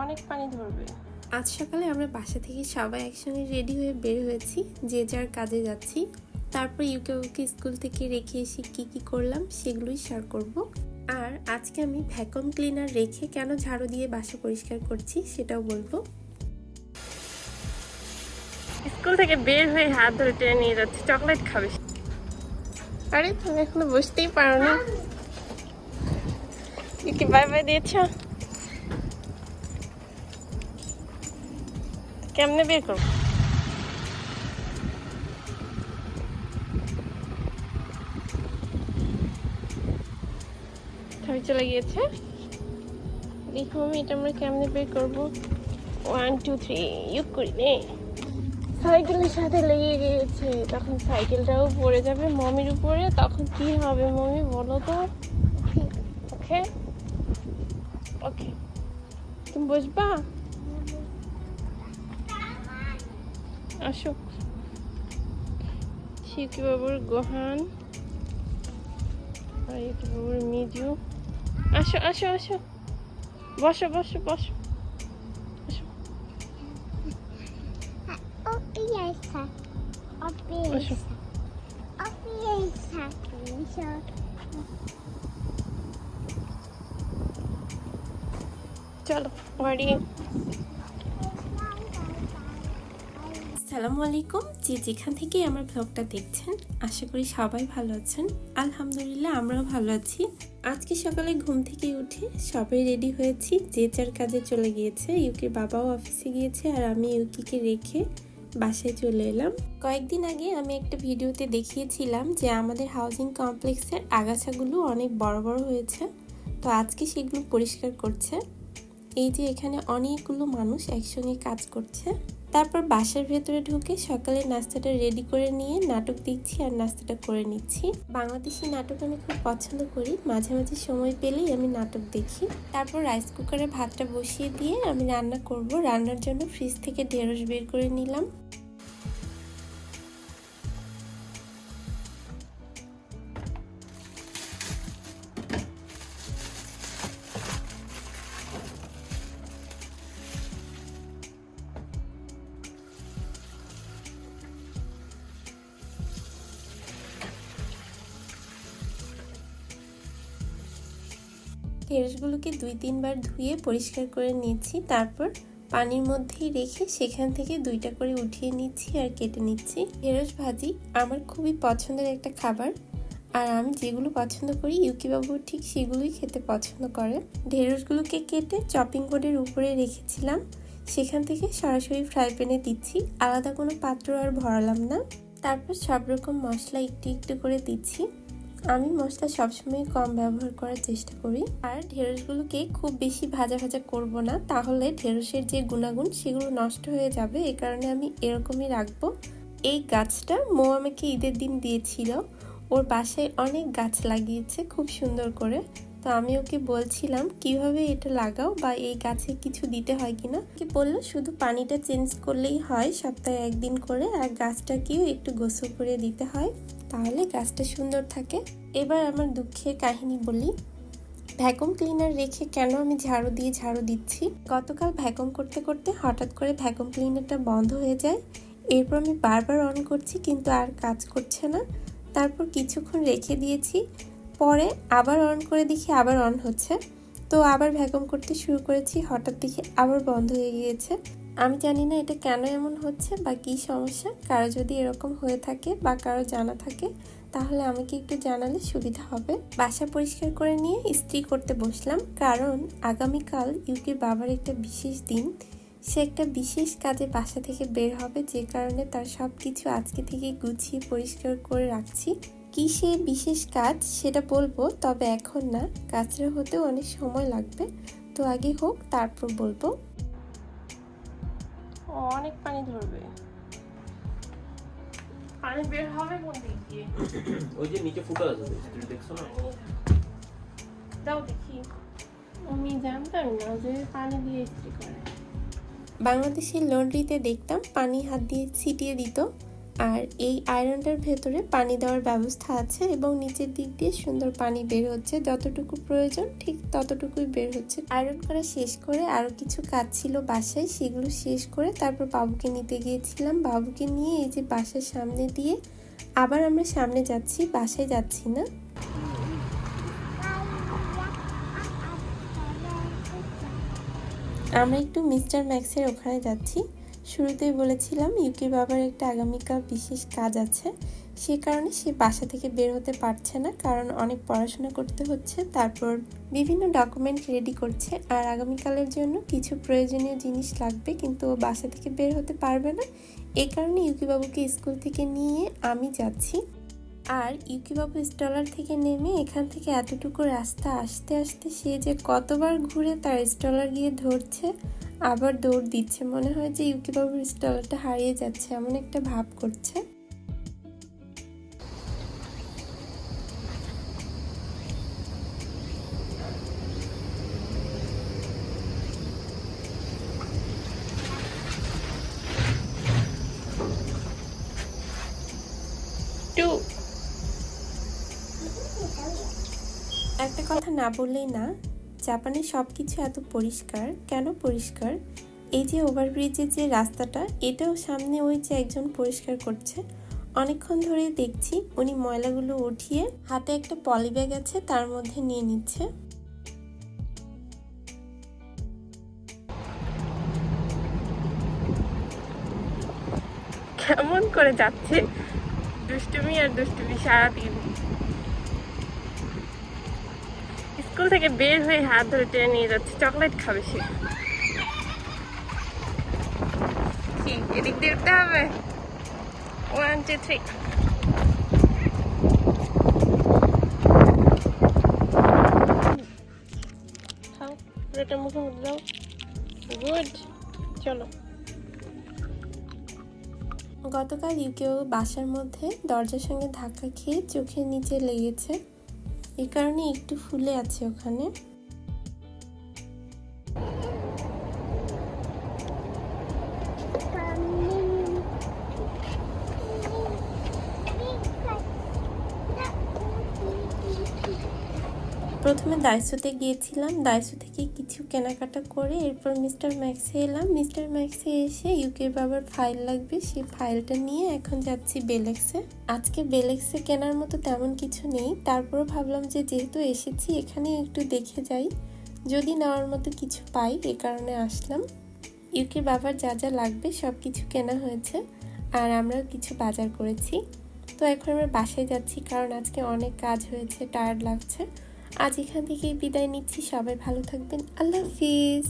অনেক পানি ধরবে। আজ সকালে আমরা বাসা থেকে সবাই একসঙ্গে রেডি হয়ে বের হয়েছি যে যার কাজে যাচ্ছি। তারপর ইউকে ওকে স্কুল থেকে রেখে এসে কী কী করলাম সেগুলোই শেয়ার করব। আর আজকে আমি ভ্যাকুয়াম ক্লিনার রেখে কেন ঝাড়ু দিয়ে বাসা পরিষ্কার করছি সেটাও বলব। স্কুল থেকে বের হয়ে হাত ধরে টেনে নিয়ে যাচ্ছে। চকলেট খাবে আরে তুমি এখনও বুঝতেই পারো না। কি বাই বাই দিয়েছ? কেমনে বের করব? চলে গিয়েছে। দেখো আমি এটা আমরা কেমনে বের করব? ওয়ান টু থ্রি ইউক করি নে। সাইকেলের সাথে লেগে গিয়েছে। তখন সাইকেলটাও পড়ে যাবে মমির উপরে। তখন কি হবে মমি বলো তো? ওকে ওকে। তুমি বসবা? আসো শিউকি বাবুর গোহান? আর ইউকি বাবুর মিজু আসো আসো আসো। বসো বসো বসো. চলো বাড়ি। সালামু আলাইকুম যে যেখান থেকে আমার ব্লগটা দেখছেন, আশা করি সবাই ভালো আছেন। আলহামদুলিল্লাহ, আমরাও ভালো আছি। আজকে সকালে ঘুম থেকে উঠে সবাই রেডি হয়েছি। যে যার কাজে চলে গিয়েছে, ইউকির বাবাও অফিসে গিয়েছে আর আমি ইউকিকে রেখে বাসায় চলে এলাম। কয়েকদিন আগে আমি একটা ভিডিওতে দেখিয়েছিলাম যে আমাদের হাউজিং কমপ্লেক্সের আগাছাগুলো অনেক বড় বড় হয়েছে। তো আজকে সেগুলো পরিষ্কার করছে। এই যে এখানে অনেকগুলো মানুষ একসঙ্গে কাজ করছে। তারপর বাসার ভেতরে ঢুকে সকালে নাস্তাটা রেডি করে নিয়ে নাটক দেখছি আর নাস্তাটা করে নিচ্ছি। বাংলাদেশি নাটক আমি খুব পছন্দ করি। মাঝে মাঝে সময় পেলেই আমি নাটক দেখি। তারপর রাইস কুকারে ভাতটা বসিয়ে দিয়ে আমি রান্না করব। রান্নার জন্য ফ্রিজ থেকে ঢেঁড়স বের করে নিলাম। ঢেঁড়সগুলোকে দুই, তিনবার ধুয়ে পরিষ্কার করে নিয়েছি। তারপর পানির মধ্যেই রেখে সেখান থেকে দুইটা করে উঠিয়ে নিচ্ছি আর কেটে নিচ্ছি। ঢেঁড়স ভাজি আমার খুবই পছন্দের একটা খাবার। আর আমি যেগুলো পছন্দ করি, ইউকিবাবু ঠিক সেগুলোই খেতে পছন্দ করে। ঢেঁড়সগুলোকে কেটে চপিং বোর্ডের উপরে রেখেছিলাম। সেখান থেকে সরাসরি ফ্রাই প্যানে দিচ্ছি। আলাদা কোনো পাত্র আর ভরালাম না। তারপর সব রকম মশলা একটু একটু করে দিচ্ছি। আমি মশলা সবসময় কম ব্যবহার করার চেষ্টা করি। আর ঢেঁড়সগুলোকে খুব বেশি ভাজা ভাজা করব না, তাহলে ঢেঁড়সের যে গুণাগুণ সেগুলো নষ্ট হয়ে যাবে, এ কারণে আমি এরকমই রাখব। এই গাছটা মো আমাকে ঈদের দিন দিয়েছিল। ওর বাসায় অনেক গাছ লাগিয়েছে খুব সুন্দর করে। তো আমি ওকে বলছিলাম, কীভাবে এটা লাগাও বা এই গাছে কিছু দিতে হয় কিনা? কি বলল, শুধু পানিটা চেঞ্জ করলেই হয় সপ্তাহে একদিন করে, আর গাছটাকেও একটু গোসল করে দিতে হয়। তাহলে গাছটা সুন্দর থাকে। এবার আমার দুঃখের কাহিনী বলি। ভ্যাকুম ক্লিনার রেখে কেন আমি ঝাড়ু দিয়ে ঝাড়ু দিচ্ছি? গতকাল ভ্যাকুম করতে করতে হঠাৎ করে ভ্যাকুম ক্লিনারটা বন্ধ হয়ে যায়। এরপর আমি বারবার অন করছি কিন্তু আর কাজ করছে না। তারপর কিছুক্ষণ রেখে দিয়েছি। পরে আবার অন করে দেখি আবার অন হচ্ছে। তো আবার ভ্যাকুম করতে শুরু করেছি। হঠাৎ দেখি আবার বন্ধ হয়ে গিয়েছে। আমি জানি না এটা কেন এমন হচ্ছে বা কী সমস্যা, কারও যদি এরকম হয়ে থাকে বা কারও জানা থাকে, তাহলে আমাকে একটু জানালে সুবিধা হবে। বাসা পরিষ্কার করে নিয়ে ইস্ত্রি করতে বসলাম, কারণ আগামীকাল ইউকির বাবার একটা বিশেষ দিন। সে একটা বিশেষ কাজে বাসা থেকে বের হবে, যে কারণে তার সব কিছু আজকে থেকে গুছিয়ে পরিষ্কার করে রাখছি। কি সে বিশেষ কাজ সেটা বলব, তবে এখন না, কাজটা হতেও অনেক সময় লাগবে। তো আগে হোক, তারপর বলব। অনেক পানি ধরবে। পানি বের হবে কোন দিক দিয়ে? ওই যে নিচে ফুটো আছে তুমি দেখছ না? দাও দেখি। আমি জানতাম না যে পানি দিয়ে ইস্ত্রি করে। বাংলাদেশের লন্ড্রিতে দেখতাম পানি হাত দিয়ে ছিটিয়ে দিত। আর এই আয়রনটার ভেতরে পানি দেওয়ার ব্যবস্থা আছে এবং নিচের দিক দিয়ে সুন্দর পানি বের হচ্ছে। যতটুকু প্রয়োজন ঠিক ততটুকুই বের হচ্ছে। আয়রন করা শেষ করে আরও কিছু কাজ ছিল বাসায়, সেগুলো শেষ করে তারপর বাবুকে নিতে গিয়েছিলাম। বাবুকে নিয়ে এই যে বাসার সামনে দিয়ে আবার আমরা সামনে যাচ্ছি, বাসায় যাচ্ছি না। আমরা একটু মিস্টার ম্যাক্সের ওখানে যাচ্ছি। শুরুতেই বলেছিলাম ইউকে বাবার একটা আগামীকাল বিশেষ কাজ আছে। সে কারণে সে বাসা থেকে বের হতে পারছে না। কারণ অনেক পড়াশোনা করতে হচ্ছে। তারপর বিভিন্ন ডকুমেন্ট রেডি করছে। আর আগামীকালের জন্য কিছু প্রয়োজনীয় জিনিস লাগবে। কিন্তু ও বাসা থেকে বের হতে পারবে না। এই কারণে ইউকি বাবুকে স্কুল থেকে নিয়ে আমি যাচ্ছি। আর ইউকিবাবু স্টলার থেকে নেমে এখান থেকে এতটুকু রাস্তা আসতে আসতে সে যে কতবার ঘুরে তার স্টলার গিয়ে ধরছে আবার দৌড় দিচ্ছে। মনে হয় যে ইউকিবাবুর স্টলটা হারিয়ে যাচ্ছে এমন একটা ভাব করছে। একটা কথা না বললেই না জাপানে সব কিছু এত পরিষ্কার? কেন পরিষ্কার? এই যে ওভারব্রিজের যে রাস্তাটা, এটাও সামনে ওই যে একজন পরিষ্কার করছে। অনেকক্ষণ ধরে দেখছি উনি ময়লাগুলো উঠিয়ে হাতে একটা পলি ব্যাগ আছে, তার মধ্যে নিয়ে নিচ্ছে। কেমন করে যাচ্ছে? দুষ্টুমি আর দুষ্টুমি সারাদিন। স্কুল থেকে বের হয়ে হাত ধরে টেনে নিয়ে যাচ্ছে। চকলেট খাবে সে। কি এদিক দিয়ে উঠতে হবে? ওয়ান টু থ্রি খাও পুরোটা মুখে মুখে দাও। গুড। চলো। গতকাল ইউকেও বাসার মধ্যে দরজার সঙ্গে ধাক্কা খেয়ে চোখের নিচে লেগেছে এই কারণে একটু ফুলে আছে ওখানে। প্রথমে দাইসোতে গিয়েছিলাম। দাইসো থেকে কিছু কেনাকাটা করে এরপর মিস্টার ম্যাক্সে এলাম। মিস্টার ম্যাক্সে এসে ইউকে বাবার ফাইল লাগবে। সেই ফাইলটা নিয়ে এখন যাচ্ছি বেলেক্সে আজকে বেলেক্সে কেনার মতো তেমন কিছু নেই। তারপরও ভাবলাম যে যেহেতু এসেছি এখানে একটু দেখে যাই। যদি নেওয়ার মতো কিছু পাই, এ কারণে আসলাম। ইউকে বাবার যা যা লাগবে সব কিছু কেনা হয়েছে। আর আমরাও কিছু বাজার করেছি। তো এখন আমরা বাসায় যাচ্ছি, কারণ আজকে অনেক কাজ হয়েছে টায়ার্ড লাগছে। আজ এখান থেকে বিদায় নিচ্ছি। সবাই ভালো থাকবেন। আল্লাহ হাফিজ।